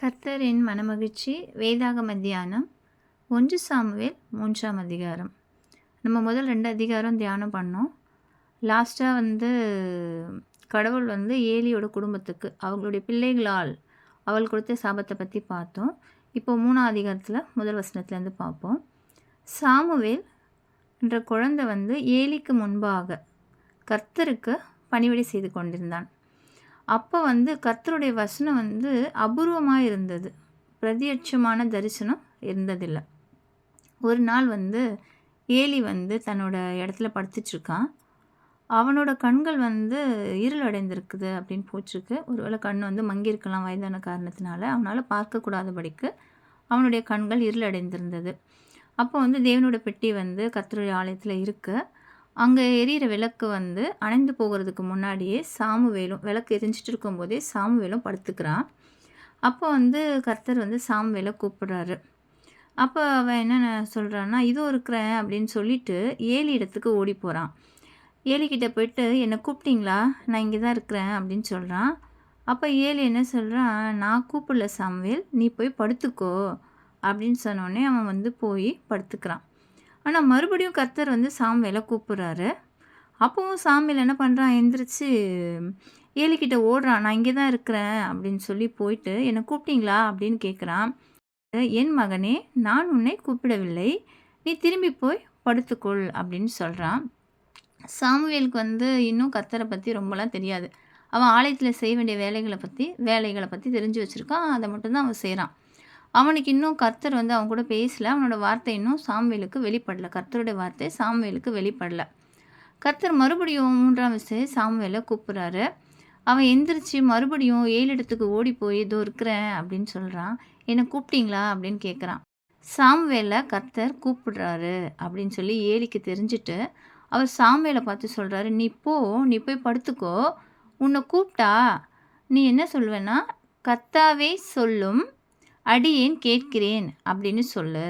கர்த்தரின் மனமகிழ்ச்சி வேதாக மத்தியானம் ஒன்று சாமுவேல் மூன்றாம் அதிகாரம். நம்ம முதல் ரெண்டு அதிகாரம் தியானம் பண்ணோம். லாஸ்ட்டாக வந்து கடவுள் வந்து ஏலியோட குடும்பத்துக்கு அவங்களுடைய பிள்ளைகளால் அவள் கொடுத்த சாபத்தை பற்றி பார்த்தோம். இப்போ மூணாம் அதிகாரத்தில் முதல் வசனத்துலேருந்து பார்ப்போம். சாமுவேல் என்ற குழந்தை வந்து ஏலிக்கு முன்பாக கர்த்தருக்கு பணிவிடை செய்து கொண்டிருந்தான். அப்போ வந்து கர்த்தருடைய வசனம் வந்து அபூர்வமாக இருந்தது பிரதியட்சமான தரிசனம் இருந்ததில்லை. ஒரு நாள் வந்து ஏலி வந்து தன்னோட இடத்துல படுத்துட்ருக்கான். அவனோட கண்கள் வந்து இருள் அடைந்திருக்குது அப்படின்னு போச்சிருக்கு ஒருவேளை கண் வந்து மங்கியிருக்கலாம் வயதான காரணத்தினால. அவனால் பார்க்கக்கூடாதபடிக்கு அவனுடைய கண்கள் இருள் அடைந்திருந்தது. அப்போ வந்து தேவனோட பெட்டி வந்து கத்தருடைய ஆலயத்தில் இருக்குது அங்கே எரியிற விளக்கு வந்து அணைந்து போகிறதுக்கு முன்னாடியே சாமுவேலும் விளக்கு எரிஞ்சிட்டு இருக்கும்போதே சாமுவேலும் படுத்துக்கிறான் அப்போ வந்து கர்த்தர் வந்து சாமுவேலை கூப்பிடுறாரு. அப்போ அவன் என்ன சொல்கிறான்னா இதோ இருக்கிறேன் அப்படின்னு சொல்லிட்டு ஏலி இடத்துக்கு ஓடி போகிறான் ஏலிக்கிட்ட போயிட்டு என்னை கூப்பிட்டீங்களா? நான் இங்கே தான் இருக்கிறேன் அப்படின்னு சொல்கிறான் அப்போ ஏலி என்ன சொல்கிறான் நான் கூப்பிடல சாமுவேல் நீ போய் படுத்துக்கோ அப்படின்னு சொன்னோடனே அவன் வந்து போய் படுத்துக்கிறான். ஆனால் மறுபடியும் கர்த்தர் வந்து சாமுவேலை கூப்பிட்றாரு. அப்போவும் சாமியில் என்ன பண்ணுறான் எந்திரிச்சு ஏலிக்கிட்ட ஓடுறான். நான் இங்கே தான் இருக்கிறேன் அப்படின்னு சொல்லி போயிட்டு என்னை கூப்பிட்டீங்களா? அப்படின்னு கேட்குறான் என் மகனே நான் உன்னை கூப்பிடவில்லை. நீ திரும்பி போய் படுத்துக்கொள் அப்படின்னு சொல்கிறான் சாமுவேலுக்கு வந்து இன்னும் கர்த்தரை பற்றி ரொம்பலாம் தெரியாது. அவன் ஆலயத்தில் செய்ய வேண்டிய வேலைகளை பற்றி வேலைகளை பற்றி தெரிஞ்சு வச்சுருக்கான். அதை மட்டும்தான் அவன் செய்கிறான் அவனுக்கு இன்னும் கர்த்தர் வந்து அவன் கூட பேசல. அவனோட வார்த்தை இன்னும் சாம்வேலுக்கு வெளிப்படல. கர்த்தருடைய வார்த்தை சாமுவேலுக்கு வெளிப்படல. கர்த்தர் மறுபடியும் மூன்றாம் வயசு சாம்வேலை கூப்பிட்றாரு. அவன் எந்திரிச்சு மறுபடியும் ஏழு இடத்துக்கு ஓடி போய் இதோ இருக்கிறேன் அப்படின்னு சொல்கிறான் என்னை கூப்பிட்டீங்களா அப்படின்னு கேட்குறான் சாம்வேலை கர்த்தர் கூப்பிடுறாரு அப்படின்னு சொல்லி ஏலிக்கு தெரிஞ்சுட்டு அவர் சாம்வேலை பார்த்து சொல்கிறாரு நீ போ நீ போய் படுத்துக்கோ. உன்னை கூப்பிட்டா நீ என்ன சொல்வேன்னா கர்த்தாவே சொல்லும் அடியேன் கேட்கிறேன்? அப்படின்னு சொல்லு.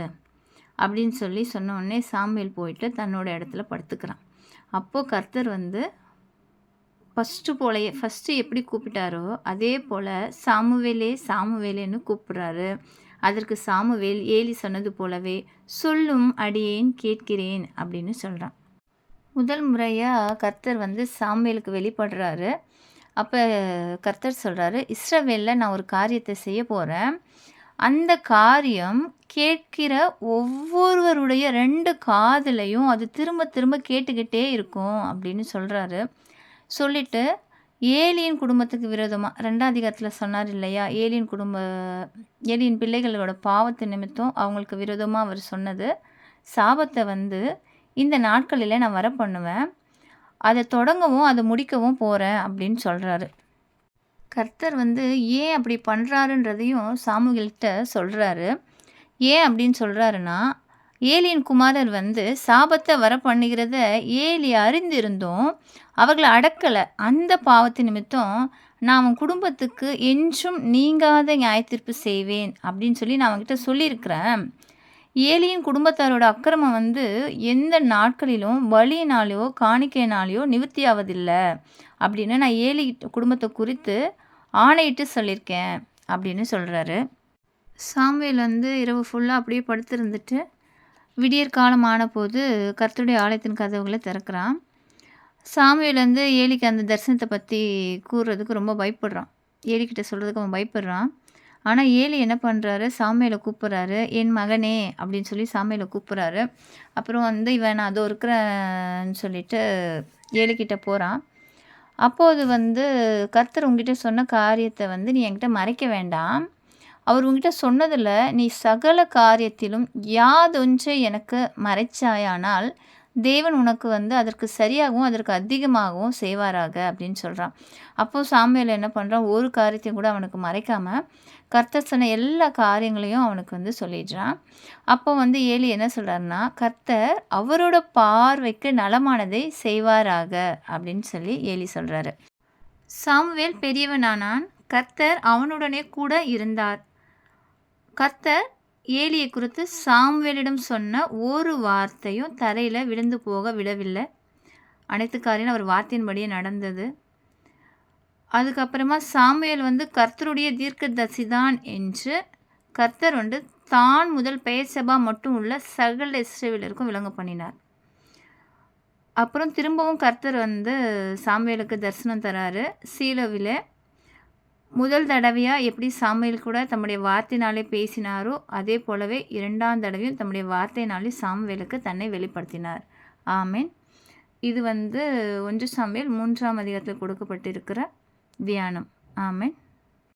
அப்படின்னு சொல்லி சொன்ன உடனே சாமியல் போயிட்டு தன்னோட இடத்துல படுத்துக்கிறான். அப்போது கர்த்தர் வந்து ஃபஸ்ட்டு போலையே ஃபஸ்ட்டு எப்படி கூப்பிட்டாரோ அதே போல் சாமுவேலே சாமுவேலேன்னு கூப்பிட்றாரு. அதற்கு சாமுவேல் ஏலி சொன்னது போலவே சொல்லும் அடியேன் கேட்கிறேன்? அப்படின்னு சொல்கிறான் முதல் முறையாக கர்த்தர் வந்து சாமுவேலுக்கு வெளிப்படுறாரு. அப்போ கர்த்தர் சொல்கிறாரு இஸ்ரவேலில் நான் ஒரு காரியத்தை செய்ய போகிறேன் அந்த காரியம் கேட்கிற ஒவ்வொருவருடைய ரெண்டு காதலையும் அது திரும்ப திரும்ப கேட்டுக்கிட்டே இருக்கும் அப்படின்னு சொல்கிறாரு சொல்லிட்டு ஏலியின் குடும்பத்துக்கு விரோதமாக ரெண்டாம் அதிகாரத்தில் சொன்னார் இல்லையா? ஏலியின் குடும்ப ஏலியின் பிள்ளைகளோட பாவத்து நிமித்தம் அவங்களுக்கு விரோதமாக அவர் சொன்னது. சாபத்தை வந்து இந்த நாட்களில் நான் வர பண்ணுவேன் அதை தொடங்கவும் அதை முடிக்கவும் போகிறேன் அப்படின்னு சொல்கிறாரு கர்த்தர் வந்து ஏன் அப்படி பண்ணுறாருன்றதையும் சாமுகில்கிட்ட சொல்கிறாரு ஏன் அப்படின்னு சொல்கிறாருன்னா ஏலியின் குமாரர் வந்து சாபத்தை வர பண்ணுகிறத ஏலி அறிந்திருந்தும் அவர்களை அடக்கலை. அந்த பாவத்து நிமித்தம் நான் அவன் குடும்பத்துக்கு என்றும் நீங்காத நியாயத்தீர்ப்பு செய்வேன் அப்படின்னு சொல்லி நான் அவங்ககிட்ட சொல்லியிருக்கிறேன். ஏலியின் குடும்பத்தாரோட அக்கிரமம் வந்து எந்த நாட்களிலும் வழியினாலேயோ காணிக்கையினாலேயோ நிவர்த்தியாவதில்லை. அப்படின்னு நான் ஏலி குடும்பத்தை குறித்து ஆணையிட்டு சொல்லியிருக்கேன் அப்படின்னு சொல்கிறாரு சாம்வேல் வந்து இரவு ஃபுல்லாக அப்படியே படுத்திருந்துட்டு விடியற் காலம் ஆன போது கர்த்தருடைய ஆலயத்தின் கதவுகளை திறக்கிறான். சாமியில் வந்து ஏலிக்கு அந்த தரிசனத்தை பற்றி கூறுறதுக்கு ரொம்ப பயப்படுறான். ஏலிக்கிட்ட சொல்கிறதுக்கு அவன் பயப்படுறான். ஆனால் ஏழு என்ன பண்ணுறாரு சாமியில் கூப்பிட்றாரு. என் மகனே அப்படின்னு சொல்லி சாமியில் கூப்பிட்றாரு. அப்புறம் வந்து இவன் நான் அதோ இருக்கிறேன்னு சொல்லிட்டு ஏழுக்கிட்ட போகிறான் அப்போது வந்து கர்த்தர் உங்ககிட்ட சொன்ன காரியத்தை வந்து நீ என்கிட்ட மறைக்க வேண்டாம். அவர் உங்ககிட்ட சொன்னதில் நீ சகல காரியத்திலும் யாதொன்றை எனக்கு மறைச்சாயானால் தேவன் உனக்கு வந்து அதற்கு சரியாகவும் அதற்கு அதிகமாகவும் செய்வாராக அப்படின்னு சொல்கிறான் அப்போது சாமியில் என்ன பண்ணுறான் ஒரு காரியத்தையும் கூட அவனுக்கு மறைக்காமல் கர்த்தர் சொன்ன எல்லா காரியங்களையும் அவனுக்கு வந்து சொல்லிடுறான். அப்போ வந்து ஏலி என்ன சொல்கிறாருன்னா கர்த்தர் அவரோட பார்வைக்கு நலமானதை செய்வாராக அப்படின்னு சொல்லி ஏலி சொல்கிறாரு சாமுவேல் பெரியவனானான். கர்த்தர் அவனுடனே கூட இருந்தார். கர்த்தர் ஏலியை குறித்து சாம்வேலிடம் சொன்ன ஒரு வார்த்தையும் தரையில் விழுந்து போக விடவில்லை அனைத்து காரியம் அவர் வார்த்தையின்படியே நடந்தது. அதுக்கப்புறமா சாமுவேல் வந்து கர்த்தருடைய தீர்க்க தான் என்று கர்த்தர் வந்து தான் முதல் பெயர் மட்டும் உள்ள சகல இஸ்ரேவேலருக்கும் விளங்க பண்ணினார். அப்புறம் திரும்பவும் கர்த்தர் வந்து சாமுவேலுக்கு தரிசனம் தராரு. சீலோவில் முதல் தடவையாக எப்படி சாமுவேல் கூட தம்முடைய வார்த்தையினாலே பேசினாரோ அதே போலவே இரண்டாம் தடவையும் தம்முடைய வார்த்தையினாலே சாமுவேலுக்கு தன்னை வெளிப்படுத்தினார். ஆமேன். இது வந்து ஒன்று சாமுவேல் மூன்றாம் அதிகாரத்தில் கொடுக்கப்பட்டிருக்கிற தியானம் ஆமேன்.